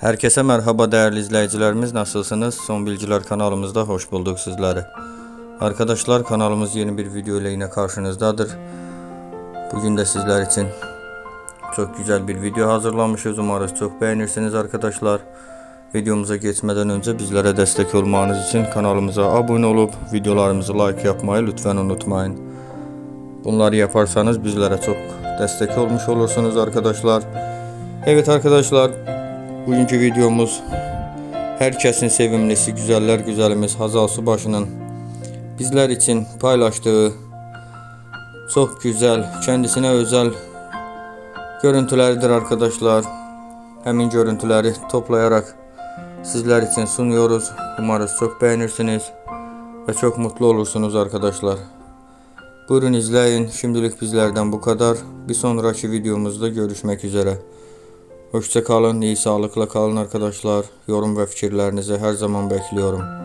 Herkese merhaba değerli izleyicilerimiz nasılsınız? Son Bilgiler kanalımızda hoş bulduk sizleri. Arkadaşlar kanalımız yeni bir video ile yine karşınızdadır. Bugün de sizler için çok güzel bir video hazırlamışız. Umarız çok beğenirsiniz arkadaşlar. Videomuza geçmeden önce bizlere destek olmanız için kanalımıza abone olup videolarımızı like yapmayı lütfen unutmayın. Bunları yaparsanız bizlere çok destek olmuş olursunuz arkadaşlar. Evet arkadaşlar Bugünkü videomuz herkesin sevimlisi güzeller güzelimiz Hazal Subaşı'nın bizler için paylaştığı çok güzel kendisine özel görüntüleridir arkadaşlar. Hemin görüntüleri toplayarak sizler için sunuyoruz. Umarız çok beğenirsiniz ve çok mutlu olursunuz arkadaşlar. Buyurun izleyin. Şimdilik bizlerden bu kadar. Bir sonraki videomuzda görüşmek üzere. Hoşça kalın, iyi sağlıkla kalın arkadaşlar. Yorum ve fikirlerinizi her zaman bekliyorum.